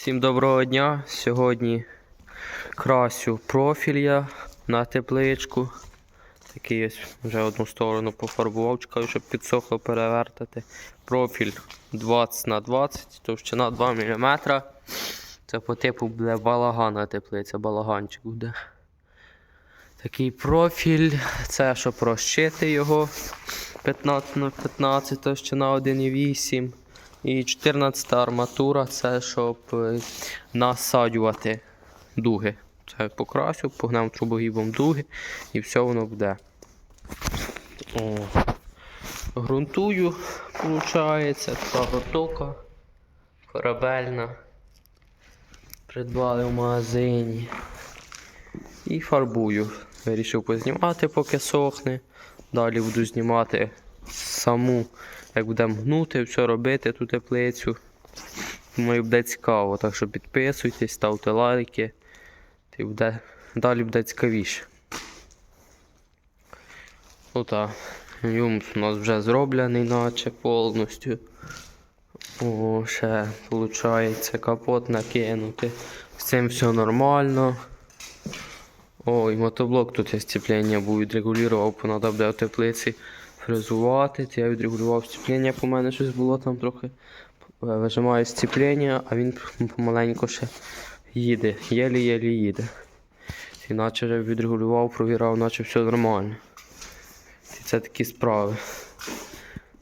Всім доброго дня. Сьогодні красю профіль я на тепличку. Такий ось вже одну сторону пофарбував, чекаю, щоб підсохло перевертати. Профіль 20 на 20, товщина 2 мм. Це по типу буде балагана теплиця, балаганчик буде. Такий профіль, це щоб розчити його 15 на 15, товщина 1,8. І 14 арматура це щоб е, насаджувати дуги. Це покрасю, погнав трубогібом дуги і все воно буде. О. Грунтую, виходить, така протока корабельна. Придбали в магазині. І фарбую. Вирішив познімати, поки сохне. Далі буду знімати саму, як будемо гнути, все робити ту теплицю. Думаю, буде цікаво. Так що підписуйтесь, ставте лайки. І буде, далі буде цікавіше. Ота. Юмс у нас вже зроблений, наче повністю. О, ще виходить капот накинути. З цим все нормально. Ой, мотоблок тут я сцеплення був відрегулював, буде в теплиці фрезувати. То я відрегулював сцеплення, по мене щось було там трохи. Е, Вижимаю сцеплення, а він помаленьку ще їде. Єлі-єлі їде. Іначе вже відрегулював, провірав, наче все нормально. І це такі справи.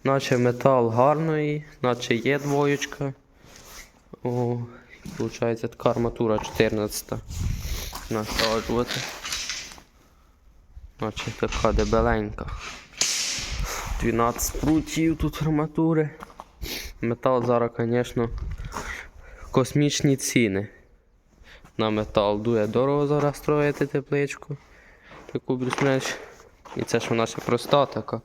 Наче метал гарний, наче є двоєчка. О, виходить така арматура 14 насаджувати. Наче така дебеленька. 12 прутів тут арматури. Метал зараз, звісно, космічні ціни. На метал дує дорого зараз строїти тепличку. Таку більш-менш. І це ж вона ще проста така.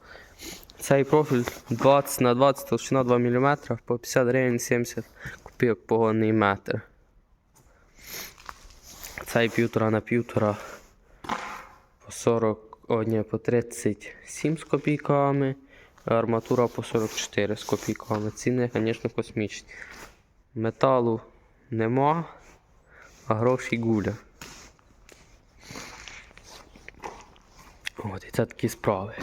Цей профіль 20 на 20 толщина 2 мм по 50 гривень 70 копійок погонний метр. Цей півтора на півтора по 40, о, ні, по 37 з копійками, арматура по 44 з копійками. Ціни, звісно, космічні. Металу нема, а гроші гуля. От, і це такі справи.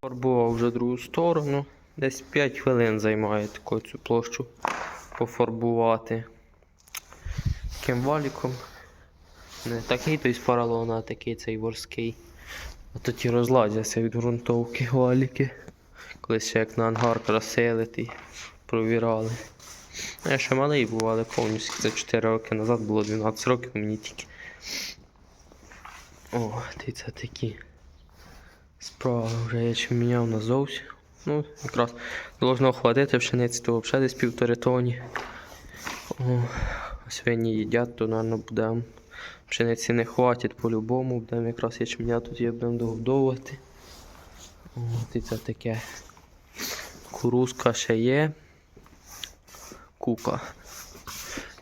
Фарбував вже другу сторону. Десь 5 хвилин займає таку цю площу пофарбувати. Таким валіком. Не такий той з поролона, а такий цей ворський. А то ті розладяться від ґрунтовки валіки. Колись як на ангар красили ті провірали. Ну, Я ще малий був, але повністю це 4 роки назад було 12 років мені тільки. О, ти це такі. Справа вже я чи міняв на зовсім. Ну, якраз должно хватити пшениці, то взагалі десь півтори тоні. О, свині їдять, то, мабуть, будемо. Пшениці не хватить по-любому, будемо якраз ячменя тут є, будемо догодовувати. От і це таке. Кукурузка ще є. Кука.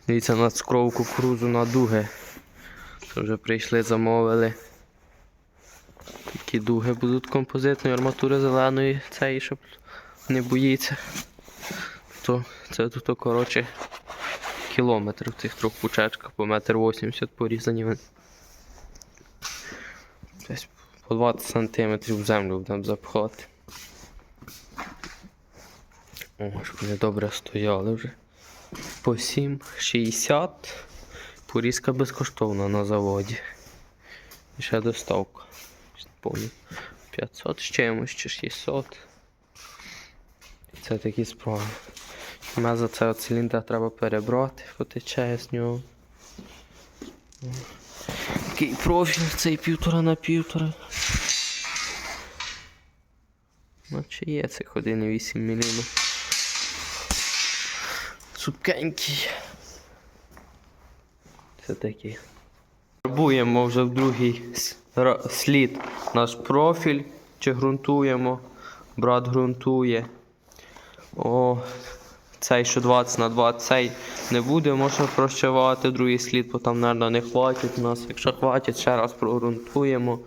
Дивіться, на цукрову кукурузу на дуги. Це вже прийшли, замовили. Такі дуги будуть композитної арматури зеленої, цієї, щоб не боїться. То це тут, коротше, кілометр в цих трьох пучечках, по метр 80 порізані. Десь по 20 сантиметрів в землю будемо запхати. О, щоб вони добре стояли вже. По 7,60. Порізка безкоштовна на заводі. І ще доставка. Помню. 500 з чимось чи 600. Це такі справи. Мене за це циліндр треба перебрати, потече з нього. Такий профіль цей півтора на півтора. Наче є цих 1,8 мм. Цупкенький. Це такий. Фарбуємо вже в другий слід наш профіль, чи ґрунтуємо. Брат ґрунтує. О, цей що 20 на 20, цей не будемо ще прощавати, другий слід, бо там, мабуть, не хватить у нас. Якщо хватить, ще раз прогрунтуємо.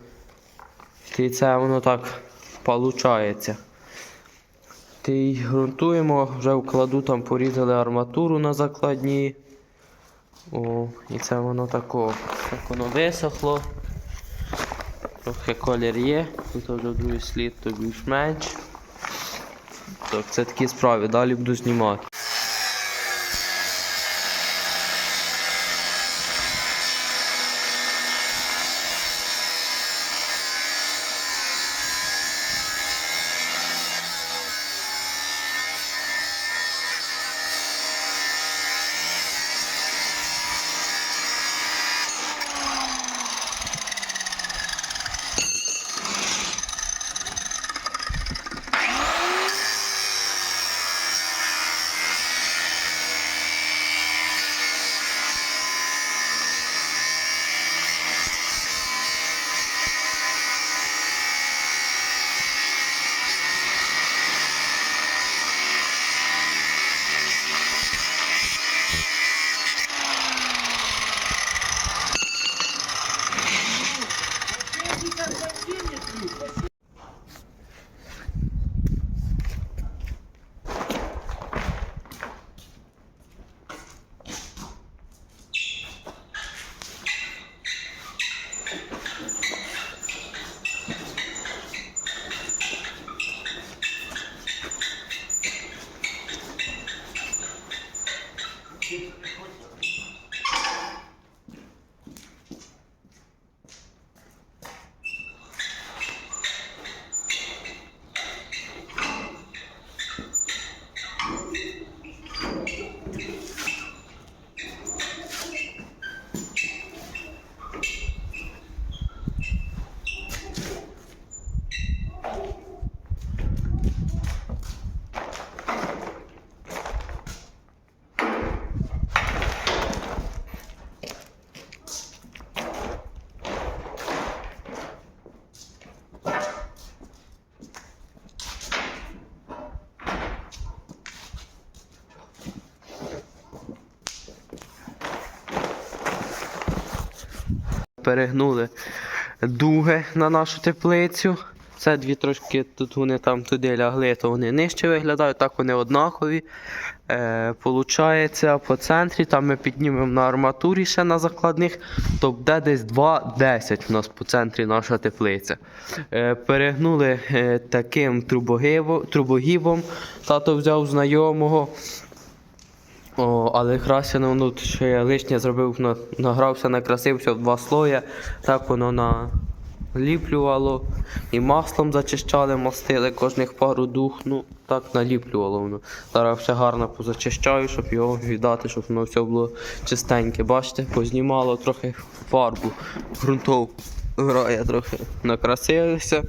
І це воно так виходить. Ти грунтуємо, вже вкладу там порізали арматуру на закладні. О, і це воно тако. Так воно висохло. Трохи колір є, тут вже другий слід, то більш-менш. Так, це такі справи, далі буду знімати. Перегнули дуги на нашу теплицю. Це дві трошки тут вони там туди лягли, то вони нижче виглядають, так вони однакові. Е, Получається, по центрі там ми піднімемо на арматурі ще на закладних, то буде десь 2,10 у нас по центрі наша теплиця. Е, перегнули е, таким трубогиво- трубогівом. Тато взяв знайомого. О, але красено воно тут ще я лишнє зробив, на- награвся, накрасився в два слоя. Так воно наліплювало. І маслом зачищали, мастили кожних пару дух. Ну, так наліплювало воно. Зараз все гарно позачищаю, щоб його віддати, щоб воно все було чистеньке. Бачите, познімало трохи фарбу, ґрунтовку грає трохи. Накрасилися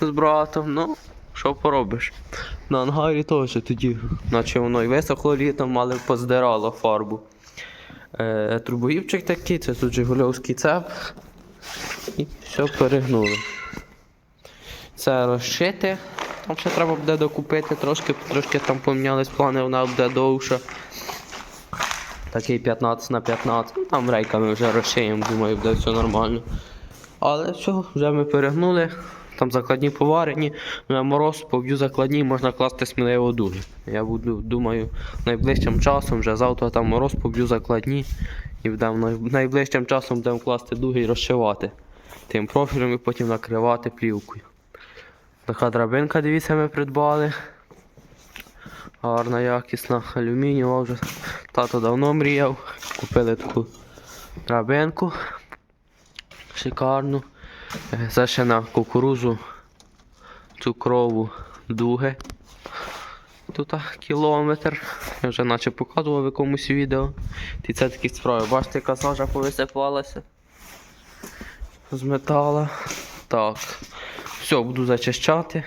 з братом. Ну, що поробиш? На ангарі теж тоді, наче воно і висохло літом, але поздирало фарбу. Е, трубоївчик такий, це тут Жигульовський цеп. І все перегнули. Це розшити. Там ще треба буде докупити, трошки, трошки там помінялись плани, вона буде довша. Такий 15 на 15. Ну, Там рейками вже розшиємо, думаю, буде все нормально. Але все, вже ми перегнули. Там закладні поварені, ну я мороз поб'ю закладні, можна класти сміливо дуги. Я буду, думаю, найближчим часом, вже завтра там мороз поб'ю закладні і будемо найближчим часом будемо класти дуги і розшивати тим профілем і потім накривати плівкою. Така драбинка, дивіться, ми придбали. Гарна, якісна, алюмінієва вже. Тато давно мріяв. Купили таку драбинку. Шикарну. Це ще на кукурузу цукрову дуги. Тут кілометр. Я вже наче показував в якомусь відео. І це такі справи. Бачите, яка сажа повисипалася з метала. Так. Все, буду зачищати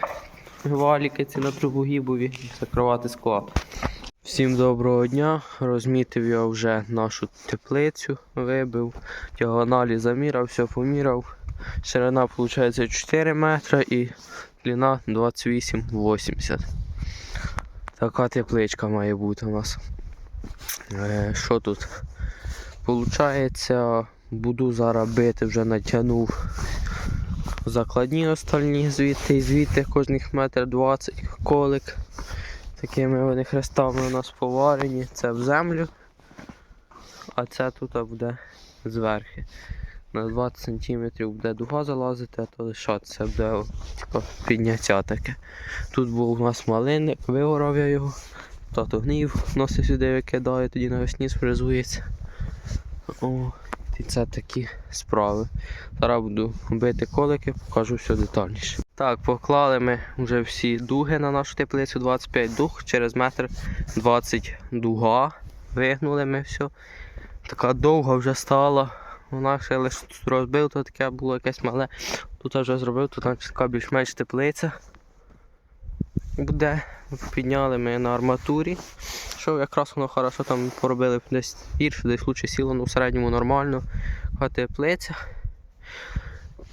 валіки ці на трубогібові і закривати склад. Всім доброго дня. Розмітив я вже нашу теплицю, вибив, діагоналі заміряв, все поміряв. Ширина виходить 4 метри і длина 28,80. Така тепличка має бути у нас. Е, що тут? Получається, буду зараз бити, вже натягнув закладні остальні звідти і звідти кожних метр 20 колик. Такими вони хрестами у нас поварені. Це в землю. а це тут буде зверху. На 20 см буде дуга залазити, а то лишатися буде типу, підняття таке. Тут був у нас малинник, вигорав я його. Тато гнів носить сюди викидає, тоді навесні сфрезується. О, і це такі справи. Зараз буду бити колики, покажу все детальніше. Так, поклали ми вже всі дуги на нашу теплицю 25 дуг, через метр 20 дуга. Вигнули ми все. Така довга вже стала. Вона ще лише тут розбив, то таке було якесь мале. Тут я вже зробив, тут значить, така більш-менш теплиця. Буде. Підняли ми на арматурі. Що якраз воно хорошо там поробили десь гірше, десь лучше сіло, ну в середньому нормально. Така теплиця.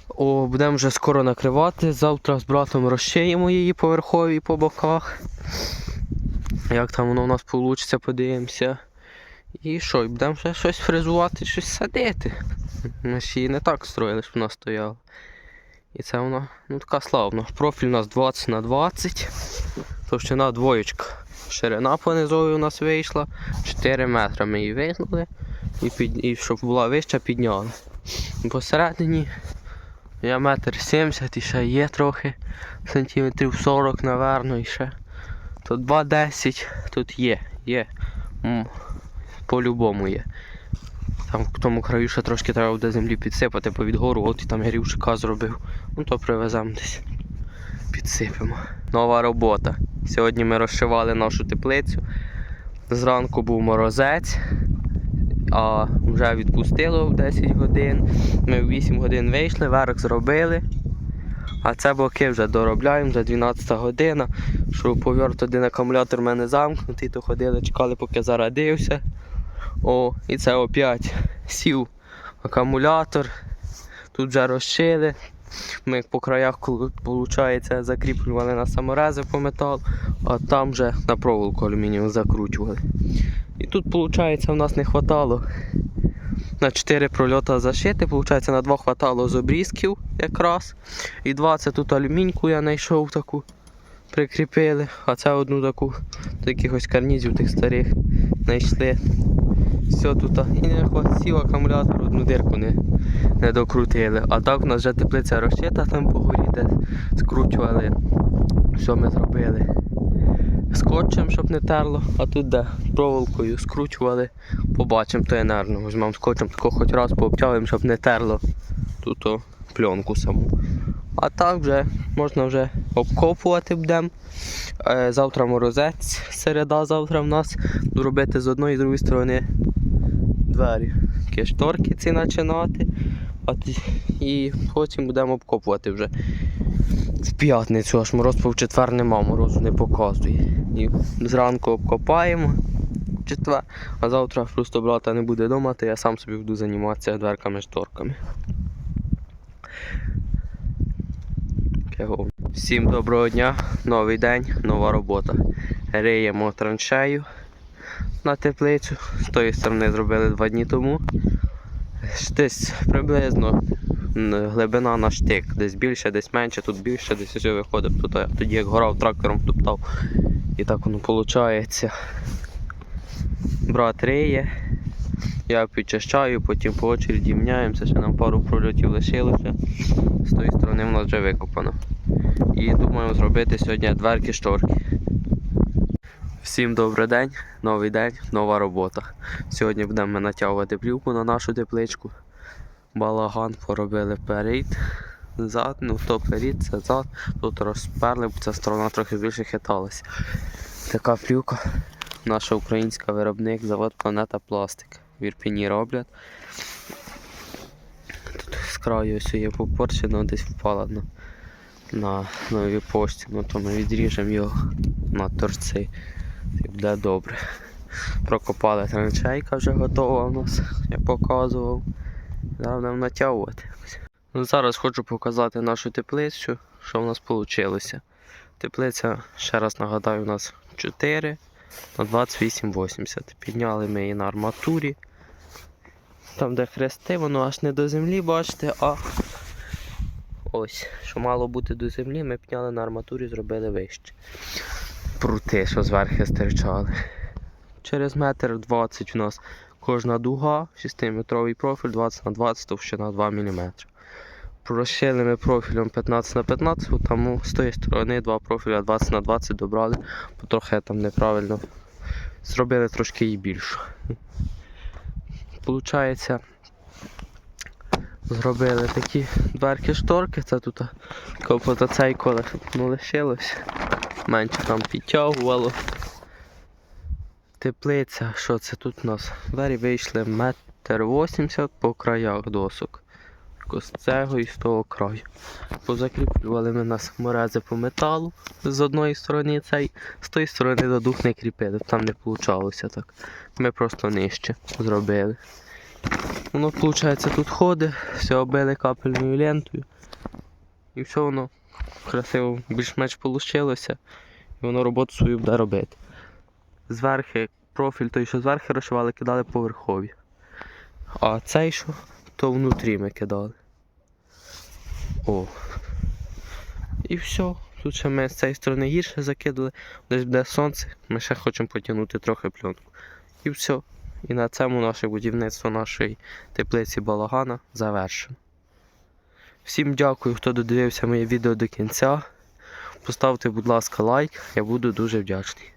О, будемо вже скоро накривати. Завтра з братом розшиємо її поверхові по боках. Як там воно у нас вийде, подивимося. І що, і будемо ще щось фрезувати, щось садити. Ми ж її не так строїли, щоб вона стояла. І це вона ну, така славна. Профіль у нас 20 на 20 товщина двоєчка. Ширина понизової у нас вийшла 4 метри. Ми її вигнули і, під, і щоб була вища, підняли. Посередині я метр 70 і ще є трохи, сантиметрів 40, напевно, і ще. Тут 2,10, тут є, є. По-любому є. Там в тому краю ще трошки треба буде землі підсипати, бо від гору, от і там грівчика зробив. Ну то привеземо десь. Підсипемо. Нова робота. Сьогодні ми розшивали нашу теплицю. Зранку був морозець, а вже відпустило в 10 годин. Ми в 8 годин вийшли, верх зробили. А це боки вже доробляємо, вже 12 година. Що поверт один акумулятор в мене замкнутий, то ходили, чекали, поки зарадився. О, і це опять сів акумулятор. Тут вже розшили. Ми по краях, виходить, закріплювали на саморези по металу, а там вже на проволоку алюмінієву закручували. І тут, виходить, у нас не вистачало на 4 прольота зашити, виходить, на 2 хватало з обрізків якраз. І 20 тут алюміньку я знайшов таку, прикріпили, а це одну таку до якихось карнізів тих старих знайшли. Все тут і не хватив акумулятор, одну дирку не, не докрутили. А так у нас вже теплиця розчита там по горі, де скручували, що ми зробили. Скотчем, щоб не терло, а тут де проволокою скручували, побачимо, то енерно. Візьмемо скотчем, тако хоч раз пообтягуємо, щоб не терло тут пленку саму. А так вже можна вже обкопувати будемо. Е, Завтра морозець, середа завтра в нас. Буду робити з одної і з другої сторони двері. Шторки ці починати. І потім будемо обкопувати вже. В п'ятницю, аж мороз по четвер нема, морозу не показує. І зранку обкопаємо четвер, а завтра просто брата не буде вдома, то я сам собі буду займатися дверками шторками. Всім доброго дня, новий день, нова робота. Риємо траншею на теплицю. З тої сторони зробили два дні тому. Десь приблизно глибина на штик. Десь більше, десь менше, тут більше, десь вже виходить. Тут тоді як горав трактором топтав. І так воно виходить. Брат риє. Я підчищаю, потім по очереді міняємося, ще нам пару прольотів лишилося. З тої сторони воно вже викопано. І думаю зробити сьогодні дверки шторки. Всім добрий день, новий день, нова робота. Сьогодні будемо натягувати плівку на нашу тепличку. Балаган поробили перед, зад, ну то перед, це зад. Тут розперли, бо ця сторона трохи більше хиталася. Така плівка. Наша українська виробник, завод Планета Пластик. В Ірпіні роблять. Тут з краю ось є попорчено, десь впала на, на новій пошті. Ну то ми відріжемо його на торці. І буде добре. Прокопали траншейка вже готова у нас, я показував. Зараз будемо натягувати. Ну, зараз хочу показати нашу теплицю, що в нас вийшло. Теплиця, ще раз нагадаю, у нас 4 на 28,80. Підняли ми її на арматурі. Там, де хрести, воно аж не до землі, бачите, а ось, що мало бути до землі, ми підняли на арматурі, зробили вище. Прути, що зверху стирчали. Через метр 20 у нас Кожна дуга, 6-метровий профіль 20 на 20 товщина 2 мм. Ми профілем 15 на 15, от тому з тої сторони два профіля 20 на 20 добрали, бо трохи я там неправильно зробили трошки її більшу. Получається, зробили такі дверки шторки, це тут копота цей коле, не лишилось. Менше там підтягувало. Теплиця, що це тут у нас? Двері вийшли метр вісімдесят по краях досок. З цього і з того краю. Позакріплювали ми нас морези по металу з одної сторони цей, з тої сторони до дух не кріпили, там не вийшло так. Ми просто нижче зробили. Воно, виходить, тут ходить, все оббили капельною лентою. І все воно красиво більш-менш вийшло. І воно роботу свою буде робити. Зверхи, профіль той, що зверху розшивали, кидали поверхові. А цей що, то внутрі ми кидали. О. І все. Тут ще ми з цієї сторони гірше закидали, десь буде сонце, ми ще хочемо потягнути трохи пленку. І все. І на цьому наше будівництво нашої теплиці балагана завершено. Всім дякую, хто додивився моє відео до кінця. Поставте, будь ласка, лайк, я буду дуже вдячний.